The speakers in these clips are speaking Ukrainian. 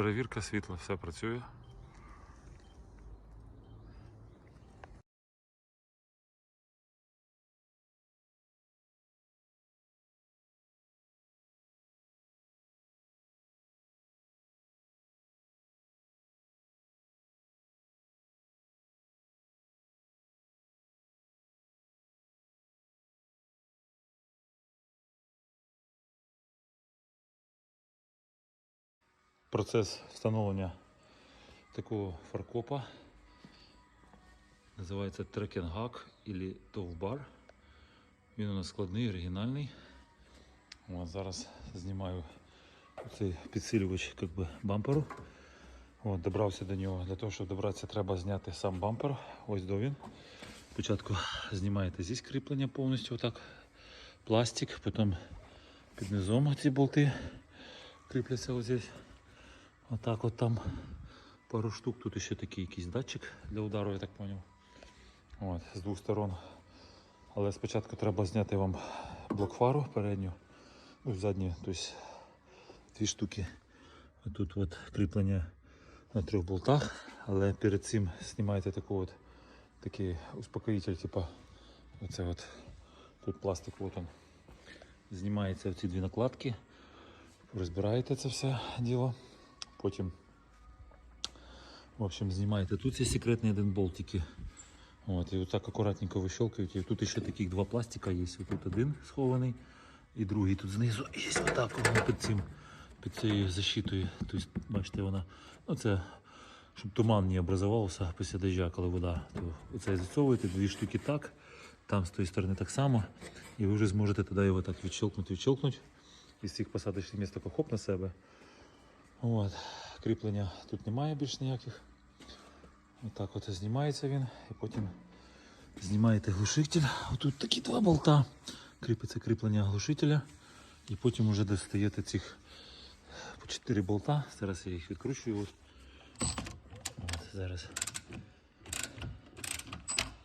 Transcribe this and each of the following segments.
перевірка світла, все працює. Процес встановлення такого фаркопа називається трекінгак або товбар. Він у нас складний, оригінальний. От, зараз знімаю цей підсилювач как би, бамперу. От, добрався до нього. Для того, щоб добратися, треба зняти сам бампер. Ось до він. Спочатку знімаєте зі кріплення повністю отак. Пластик, потім під низом ці болти кріпляться ось здесь. Отак от там пару штук. Тут ще такий якийсь датчик для удару, я так зрозумів. От, з двох сторон. Але спочатку треба зняти вам блокфару передню, ну, задню, тобто дві штуки. Тут от кріплення на трьох болтах, але перед цим знімаєте таку от, такий успокоїтель, типу, оце от, тут пластик, от он. Знімається ці дві накладки, розбираєте це все діло. Потім, в общем, знімаєте. Тут є секретний один болт тільки. От, і отак акуратненько вищелкаєте. І тут ще таких два пластика є. Тут один схований і другий тут знизу. І є отак під цим, під цією защитою. Тобто, бачите, вона. Ну, це, щоб туман не образувався після дождя, коли вода. То оце засовуєте, дві штуки так, там з тої сторони так само. І ви вже зможете тоді його так відщелкнути, відщелкнути. Із цих посадочних місць тако хоп на себе. От. Кріплення тут немає більш ніяких. Отак от знімається він і потім знімаєте глушитель. Отут такі два болта. Кріпиться кріплення глушителя. І потім вже достаєте цих по 4 болта. Зараз я їх відкручую. От. От, зараз.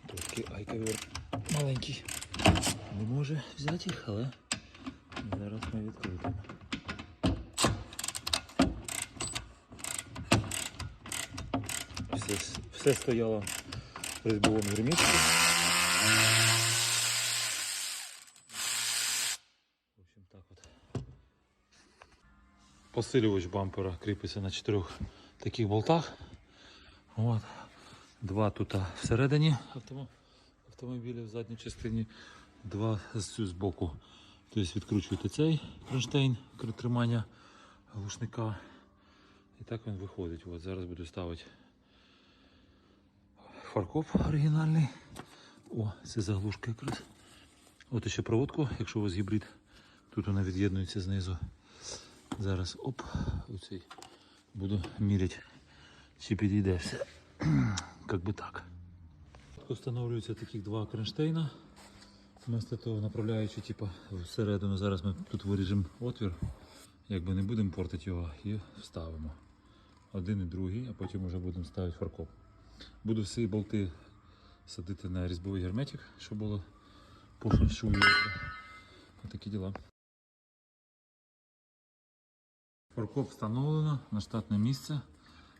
Трошки айковер маленький. Не може взяти їх, але зараз ми відкрутимо. Все, все стояло в різьбовому гермічку. В общем, так от. Посилювач бампера кріпиться на чотирьох таких болтах. От. Два тут всередині автомо- автомобіля в задній частині, два з цю збоку. Тобто відкручуєте цей кронштейн тримання глушника. І так він виходить. От зараз буду ставити фаркоп оригінальний. О, це заглушка якраз. От ще проводку, якщо у вас гібрид, тут вона від'єднується знизу. Зараз оп, оцей буду міряти, чи підійде все. Как би так. Встановлюються таких два кронштейна. Вместо того направляючи типу, всередину, зараз ми тут виріжемо отвір, якби не будемо портити його і вставимо. Один і другий, а потім вже будемо ставити фаркоп. Буду всі болти садити на різьбовий герметик, щоб було по феншую. Отакі діла. Фаркоп встановлено на штатне місце.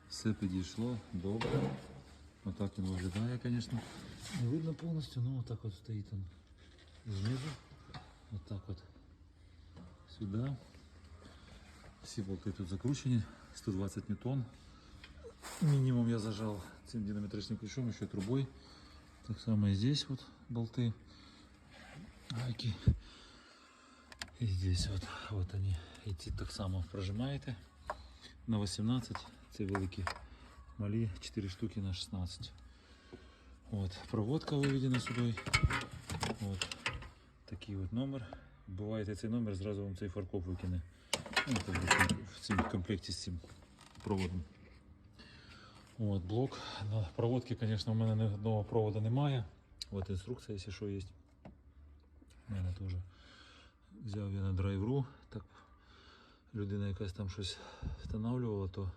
Все підійшло добре. Отак він виглядає, звісно. Не видно повністю, ну отак от стоїть він знизу. Отак от сюди. Всі болти тут закручені, 120 ньютон Минимум я зажал цим динамометричным ключом, еще трубой. Так само и здесь вот болты. Гайки. И здесь вот, вот они. Эти так само прожимаєте на 18. Це великі малі 4 штуки на 16. Вот, проводка виведена сюди. Вот. Такий от номер. Буває цей номер, зразу вам цей фаркоп викине. Ну, как бы в цьому комплекті з цим проводом. От, блок. На проводці, звісно, у мене ні одного проводу немає. От інструкція, якщо що є. У мене теж взяв я на драйвру. Так людина якась там щось встановлювала, то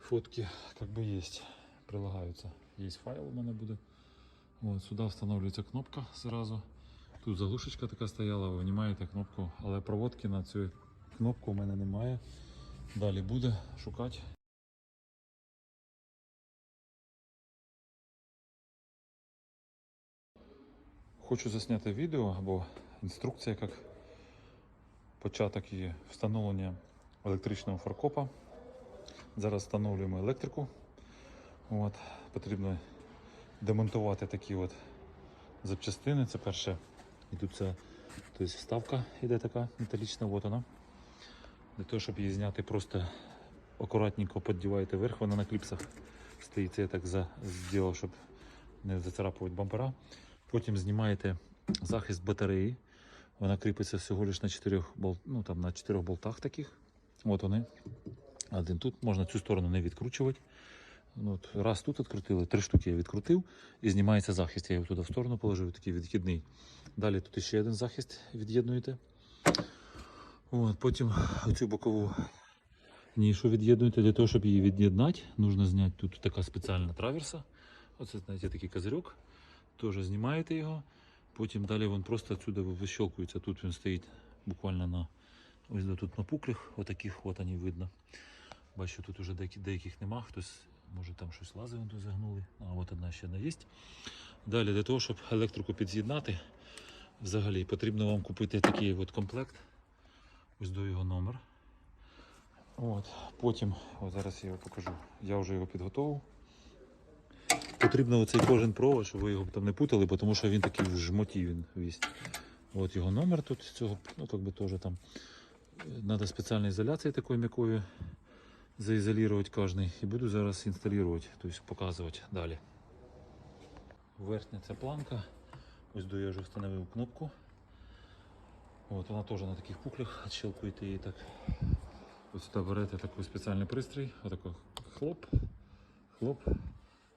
фотки как би є, прилагаються. Є файл у мене буде. От, сюди встановлюється кнопка зразу. Тут заглушечка така стояла, ви винімаєте кнопку, але проводки на цю кнопку у мене немає. Далі буде шукати. Хочу засняти відео або інструкція, як початок і встановлення електричного фаркопа. Зараз встановлюємо електрику. От, потрібно демонтувати такі от запчастини. Це перше. Це тобто вставка йде така металічна, от вона. Для того, щоб її зняти, просто акуратненько піддіваєте вверх, вона на кліпсах стоїть. Це я так зробив, щоб не зацарапувати бампера. Потім знімаєте захист батареї. Вона кріпиться всього лише на 4 бол... ну, там, на 4 болтах таких. От вони. Один тут можна цю сторону не відкручувати. Ну, от раз тут відкрутили, три штуки я відкрутив і знімається захист. Я його туди в сторону положив, такий відхідний. Далі тут ще один захист від'єднуєте. От, потім оцю бокову нішу від'єднуєте. Для того, щоб її від'єднати, потрібно зняти тут така спеціальна траверса. Оце, знаєте, такий козирьок. Теж знімаєте його. Потім далі він просто отсюда вищелкується. Тут він стоїть буквально на ось тут на пуклях, отаких от вони видно. Бачу, тут уже деяких, деяких нема. Хтось, може там щось лазив, тут загнули. А от одна ще не є. Далі для того, щоб електрику підз'єднати, взагалі потрібно вам купити такий от комплект. Ось до його номер. От. Потім, от зараз я його покажу. Я вже його підготував. Потрібно оцей кожен провод, щоб ви його там не путали, тому що він такий в жмоті він весь. От його номер тут цього, ну как би теж там. Надо спеціальної ізоляції такої м'якої заізолювати кожний. І буду зараз інсталювати, тобто показувати далі. Верхня ця планка. Ось до я вже встановив кнопку. От вона теж на таких пуклях відщелкуєте її так. Ось сюди берете такий спеціальний пристрій. Отако хлоп, хлоп.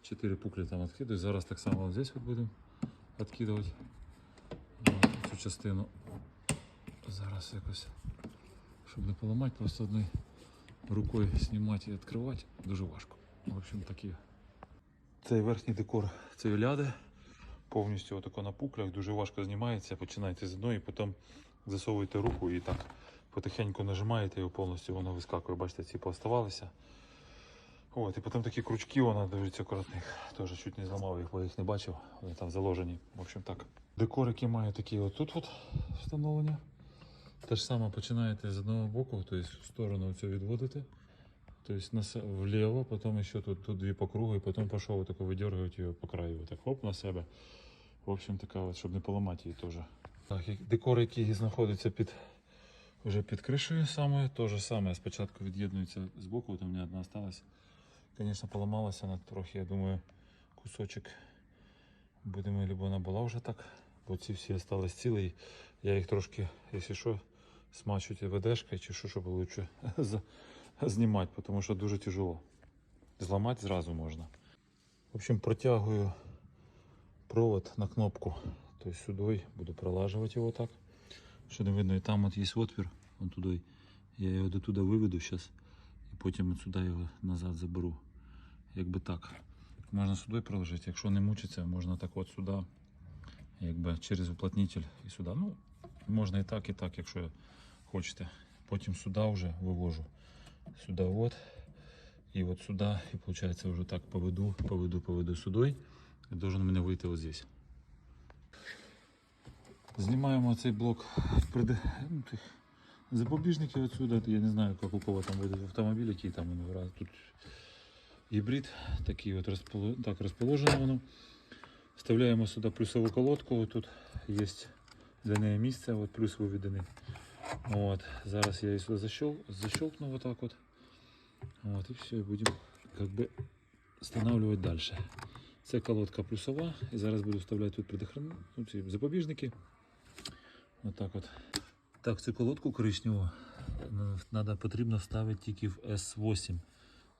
Чотири пуклі там відкидаю. Зараз так само от здесь от будемо відкидувати цю частину. Зараз якось, щоб не поламати, просто одною рукою знімати і відкривати дуже важко. В общем, такі. Цей верхній декор цієї ляди повністю отако на пуклях, дуже важко знімається. Починаєте з одної, потім засовуєте руку і так потихеньку нажимаєте його повністю, воно вискакує. Бачите, ці пооставалися. От, і потім такі крючки, вона дуже акуратних. Теж чуть не зламав їх, бо їх не бачив. Вони там заложені. В общем так. Декор, який має такі отут от встановлення. Те ж саме починаєте з одного боку, тобто в сторону цю відводите. Тобто вліво, потім ще тут, тут дві по кругу, і потім пішов отако видергувати його по краю. Так хоп на себе. В общем, така от, щоб не поламати її теж. Так, декор, який знаходиться під вже під кришею саме, то саме. Спочатку від'єднується з боку, там не одна осталась. Звісно, поламалася вона трохи, я думаю, кусочок будемо, либо вона була вже так, бо ці всі остались цілі. Я їх трошки, якщо що, смачу ВДшкою чи що, щоб лучше за- знімати, тому що дуже тяжело. Зламати зразу можна. В общем, протягую провод на кнопку. Тобто сюди буду пролажувати його так. Що не видно, і там от є отвір, вон туди. Я його до туди виведу зараз і потім от сюди його назад заберу. Якби так. Можна сюди приложити. Якщо не мучиться, можна так от сюди, якби через уплотнитель і сюди. Ну, можна і так, і так, якщо хочете. Потім сюди вже вивожу. Сюди от. І от сюди. І виходить вже так поведу, поведу, поведу сюди. І должен мене вийти ось здесь. Знімаємо цей блок ну, запобіжників отсюда. Я не знаю, як у кого там буде автомобіль, який там він. Тут гібрид, такий от розполо... так розположено воно. Вставляємо сюди плюсову колодку. Тут є для неї місце, от плюс виведений. От. Зараз я її сюди защел... защелкну вот так вот. Вот, і все, і будемо бы встановлювати далі. Це колодка плюсова. І зараз буду вставляти тут предохран... ну, запобіжники. Отак от. Так, цю колодку коричневу потрібно ставити тільки в S8.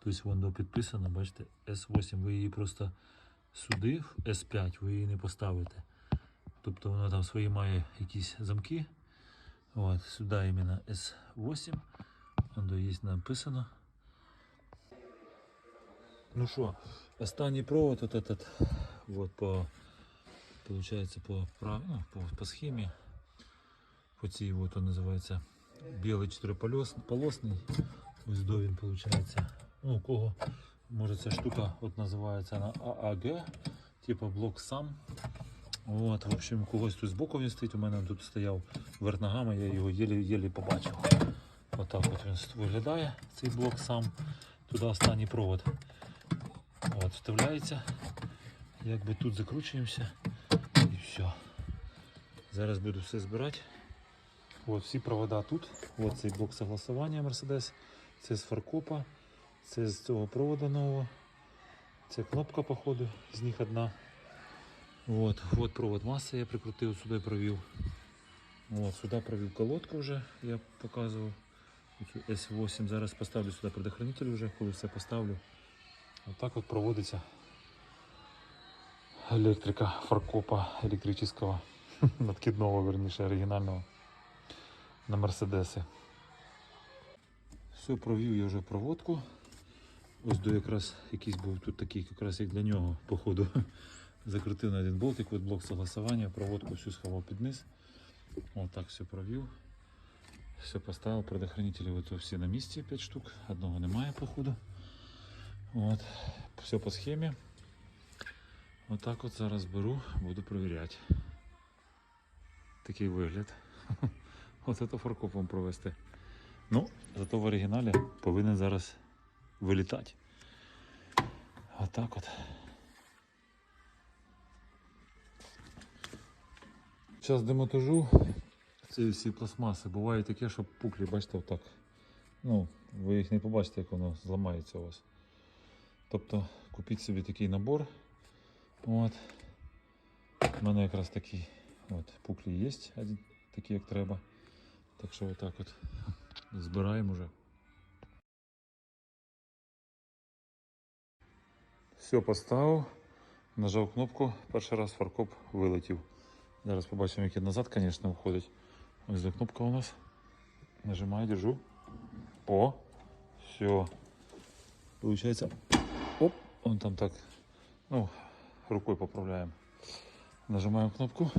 Тобто воно підписано, бачите, S8. Ви її просто сюди, в S5, ви її не поставите. Тобто воно там свої має якісь замки. От, сюди іменно S8. Воно є написано. Ну що, останній провод вот этот, вот по, получается по, прав- ну, по, по схеме, по цій, вот он называется белый четырехполосный, Ось до він виходить. Ну, у кого може ця штука от називається на ААГ, типу блок сам. От, в общем, когось тут збоку він стоїть, у мене тут стояв вверх ногами, я його єлі-єлі побачив. Отак от він виглядає, цей блок сам. Туди останній провод. От, вставляється. Якби тут закручуємося і все. Зараз буду все збирати. От всі провода тут. От цей блок согласування Mercedes. Це з фаркопа, це з цього провода нового. Це кнопка, походу, з них одна. От, от провод маси я прикрутив, сюди провів. От, сюди провів колодку вже, я показував. Оцю S8. Зараз поставлю сюди предохранитель вже, коли все поставлю. Отак от проводиться електрика фаркопа електричного, надкидного, верніше, оригінального на Мерседеси. Все, провів я вже проводку. Ось до якраз якийсь був тут такий, якраз як для нього, походу. Закрутив на один болтик, от блок согласування, проводку всю сховав під низ. Ось так все провів. Все поставив, предохранителі от всі на місці, 5 штук, одного немає, походу. От. Все по схемі. Отак от зараз беру, буду перевіряти. Такий вигляд. От це фаркопом провести. Ну, зато в оригіналі повинен зараз вилітати. Отак от. Зараз демонтажу ці всі пластмаси. Буває таке, що пуклі, бачите, отак. Ну, ви їх не побачите, як воно зламається у вас. Тобто купіть собі такий набор. От. У мене якраз такі от, пуклі є, такі як треба. Так що отак от збираємо вже. Все поставив, нажав кнопку, перший раз фаркоп вилетів. Зараз побачимо, як назад, звісно, входить. Ось де кнопка у нас. Нажимаю, держу. О! Все. Получается. Оп! Он там так. Ну, рукой поправляем. Нажимаем кнопку.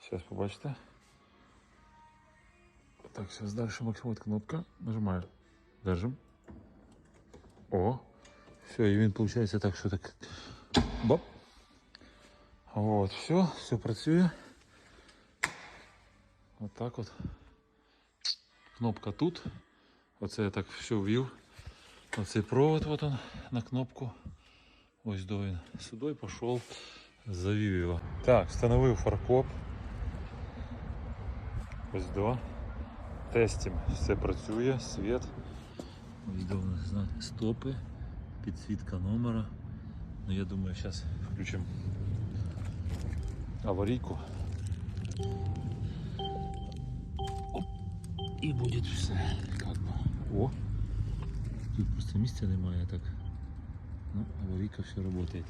Сейчас побачите. Так, сейчас дальше максимум кнопка. Нажимаю. Держим. О! Все, и він получается так, що так. Боп. Вот, все, все працює. Вот так от. Кнопка тут. Оце я так все ввів. Оцей провод вот он на кнопку. Ось до він сюди пішов, завів його. Так, встановив фаркоп. Ось до. Тестим. Все працює, світ. Ось до у нас знак стопи, Підсвітка номера. Ну я думаю, зараз включимо аварійку. Оп. І буде все. Как бы. О! Тут просто місця немає так. Ну, аварійка все работает.